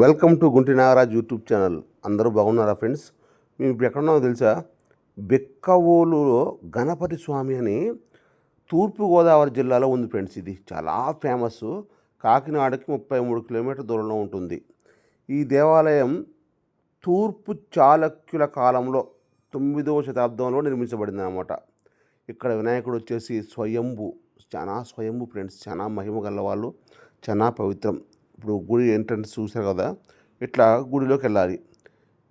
Welcome to Gunti Nagaraj YouTube channel. అందరూ బాగున్నారా friends? మేము ఇప్పుడు ఎక్కడున్నామో తెలుసా? బెక్కవోలులో గణపతి స్వామి అని తూర్పుగోదావరి జిల్లాలో ఉంది ఫ్రెండ్స్ ఇది. చాలా ఫేమస్ కాకినాడకి ముప్పై మూడు కిలోమీటర్ దూరంలో ఉంటుంది. ఈ దేవాలయం తూర్పు చాళక్యుల కాలంలో తొమ్మిదవ శతాబ్దంలో నిర్మించబడింది అనమాట ఇక్కడ వినాయకుడు వచ్చేసి స్వయంభు. చాలా స్వయంభు ఫ్రెండ్స్. చాలా మహిమ గల వాళ్ళు చాలా పవిత్రం. ఇప్పుడు గుడి ఎంట్రన్స్ చూశారు కదా ఇట్లా గుడిలోకి వెళ్ళాలి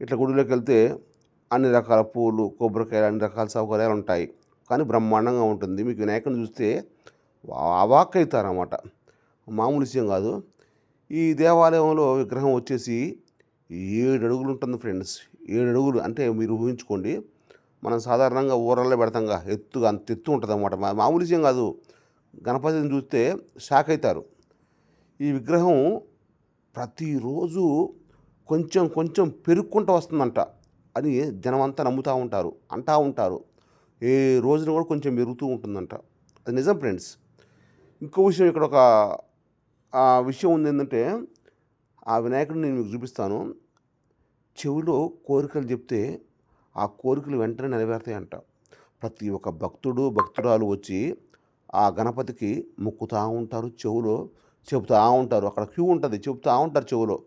ఇట్లా గుడిలోకి వెళ్తే అన్ని రకాల పూలు కొబ్బరికాయలు అన్ని రకాల సౌకర్యాలు ఉంటాయి. కానీ బ్రహ్మాండంగా ఉంటుంది. మీకు వినాయకుని చూస్తే అవాక్ అవుతారన్నమాట మామూలు విషయం కాదు. ఈ దేవాలయంలో విగ్రహం వచ్చేసి ఏడు అడుగులు ఉంటుంది ఫ్రెండ్స్. ఏడు అడుగులు అంటే మీరు ఊహించుకోండి. మనం సాధారణంగా ఊరల్లో పెడతాంగా ఎత్తుగా అంత ఎత్తు ఉంటుంది అనమాట మామూలు విషయం కాదు. గణపతిని చూస్తే షాక్ అవుతారు ఈ విగ్రహం ప్రతిరోజు కొంచెం కొంచెం పెరుక్కుంటూ వస్తుందంట అని జనమంతా నమ్ముతూ ఉంటారు అంటా ఉంటారు. ఏ రోజున కూడా కొంచెం పెరుగుతూ ఉంటుందంట. అది నిజం ఫ్రెండ్స్. ఇంకో విషయం ఇక్కడ ఒక విషయం ఉంది ఏంటంటే ఆ వినాయకుడిని నేను మీకు చూపిస్తాను. చెవిలో కోరికలు చెప్తే ఆ కోరికలు వెంటనే నెరవేరుతాయంట. ప్రతి ఒక్క భక్తుడు భక్తురాలు వచ్చి ఆ గణపతికి మొక్కుతూ ఉంటారు చెవులో. చెబుతూ ఉంటారు. అక్కడ క్యూ ఉంటుంది. చెబుతూ ఉంటారు చెవులో.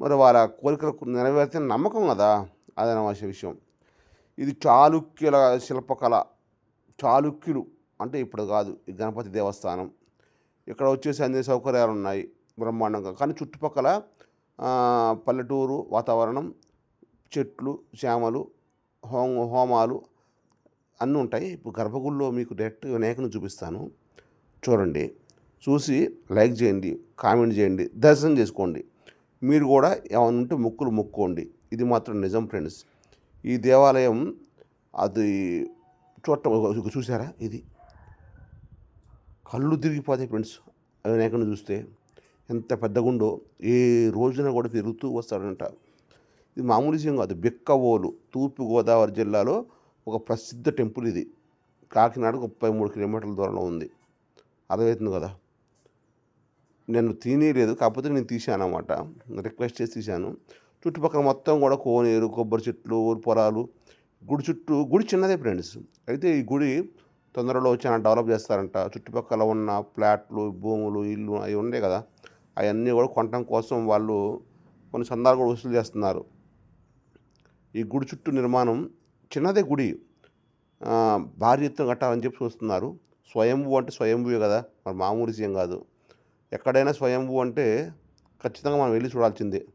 మరి వాళ్ళ కోరికలు నెరవేరితే నమ్మకం కదా అదనవాస విషయం. ఇది చాళుక్యుల శిల్పకళ. చాళుక్యులు అంటే ఇప్పుడు కాదు. ఈ గణపతి దేవస్థానం. ఇక్కడ వచ్చేసి అన్ని సౌకర్యాలు ఉన్నాయి బ్రహ్మాండంగా. కానీ చుట్టుపక్కల పల్లెటూరు వాతావరణం చెట్లు చేమలు హోమ హోమాలు అన్నీ ఉంటాయి. ఇప్పుడు గర్భగుడిలో మీకు డైరెక్ట్ వినాయకుని చూపిస్తాను. చూడండి. చూసి లైక్ చేయండి కామెంట్ చేయండి దర్శనం చేసుకోండి. మీరు కూడా ఏమైనా ఉంటే ముక్కులు మొక్కోండి ఇది మాత్రం నిజం ఫ్రెండ్స్. ఈ దేవాలయం అది చూడటం చూసారా ఇది? కళ్ళు తిరిగిపోతాయి ఫ్రెండ్స్. ఆ వినాయకుడిని చూస్తే ఎంత పెద్దగుండో ఏ రోజున కూడా తిరుగుతూ వస్తాడంట. ఇది మామూలు విషయం కాదు. బిక్కవోలు తూర్పుగోదావరి జిల్లాలో ఒక ప్రసిద్ధ టెంపుల్ ఇది. కాకినాడకు ముప్పై మూడు కిలోమీటర్ల దూరంలో ఉంది. అర్థమవుతుంది కదా? నేను తినేయలేదు కాకపోతే నేను తీశాను అనమాట రిక్వెస్ట్ చేసి తీశాను. చుట్టుపక్కల మొత్తం కూడా కోనేరు కొబ్బరి చెట్లు ఊరు పొలాలు గుడి చుట్టూ గుడి చిన్నదే ఫ్రెండ్స్. అయితే ఈ గుడి తొందరలో చాలా డెవలప్ చేస్తారంట. చుట్టుపక్కల ఉన్న ఫ్లాట్లు భూములు ఇల్లు అవి ఉన్నాయి కదా అవన్నీ కూడా కొనటం కోసం వాళ్ళు కొన్ని సందాలు కూడా వసూలు చేస్తున్నారు. ఈ గుడి చుట్టూ నిర్మాణం చిన్నదే గుడి. భారీ ఎత్తున కట్టాలని చెప్పి చూస్తున్నారు. స్వయంభూ అంటే స్వయంభూవే కదా మరి మామూలు విషయం కాదు. ఎక్కడైనా స్వయంభూ అంటే ఖచ్చితంగా మనం వెళ్ళి చూడాల్సిందే.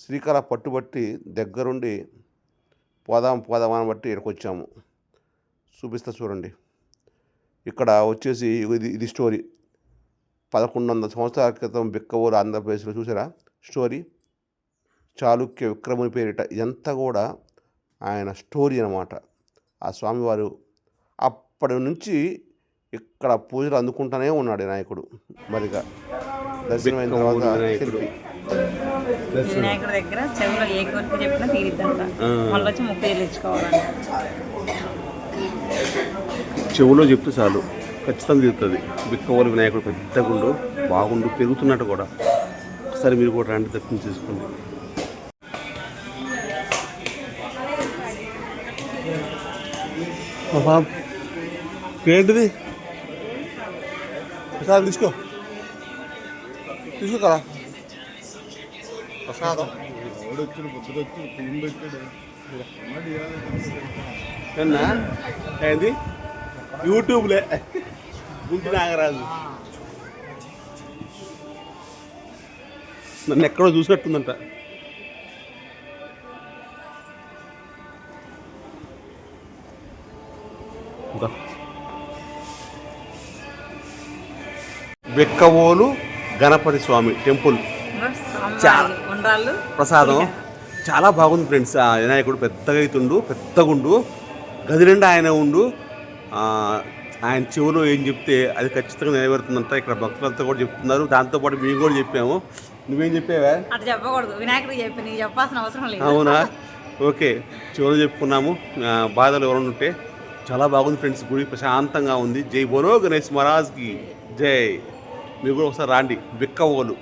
శ్రీకాళ పట్టుబట్టి దగ్గరుండి పోదాం పోదామని బట్టి ఇక్కడికి వచ్చాము చూపిస్తా చూడండి. ఇక్కడ వచ్చేసి ఇది ఇది స్టోరీ. పదకొండు వందల సంవత్సరాల క్రితం బిక్కవూరు ఆంధ్రప్రదేశ్లో చూసారా? స్టోరీ. చాళుక్య విక్రముని పేరిట ఇదంతా కూడా ఆయన స్టోరీ అనమాట ఆ స్వామివారు అప్పటి నుంచి ఇక్కడ పూజలు అందుకుంటూనే ఉన్నాడు ఈ నాయకుడు. మరిగా దర్శనమైన తర్వాత శిల్పి. వినాయకుడి దగ్గర చెవులో ఏ కోరిక చెప్పినా తీరిద్దంట. మళ్ళీ వచ్చి ముక్కు చెల్లించుకోవాలంట చెవులో చెప్తే చాలు. ఖచ్చితంగా తిరుగుతుంది బిక్కవోలు వినాయకుడు పెద్దగుండు బాగుండు పెరుగుతున్నట్టు కూడా. ఒకసారి మీరు కూడా రండి దర్శనం చేసుకోండి. ఏంటిది ప్రసాదం తీసుకో తీసుకో కదా ప్రసాదం ఏంది యూట్యూబ్లే గుంటి నాగరాజు నన్ను ఎక్కడో చూసినట్టుందంట బెక్కవోలు గణపతి స్వామి టెంపుల్. ఉండ్రాళ్ళు ప్రసాదం. చాలా బాగుంది ఫ్రెండ్స్. ఆ వినాయకుడు పెద్దగా అవుతుండు పెద్దగుండు. గది నిండా ఆయన ఉండు. ఆయన చెవులో ఏం చెప్తే అది ఖచ్చితంగా నెరవేరుతుందంట ఇక్కడ భక్తులంతా కూడా చెప్తున్నారు. దాంతోపాటు మేము కూడా చెప్పాము. నువ్వేం చెప్పావా? అటు చెప్పకూడదు. వినాయకుడికి చెప్పి నీకు చెప్పాల్సిన అవసరం లేదు. అవునా? ఓకే. చెవులు చెప్పుకున్నాము. బాధలు ఎవరైనా ఉంటే. చాలా బాగుంది ఫ్రెండ్స్. గుడి ప్రశాంతంగా ఉంది. జై బోలో గణేష్ మహారాజ్కి. జై. మీరు కూడా ఒకసారి రాండి. బిక్కవోలు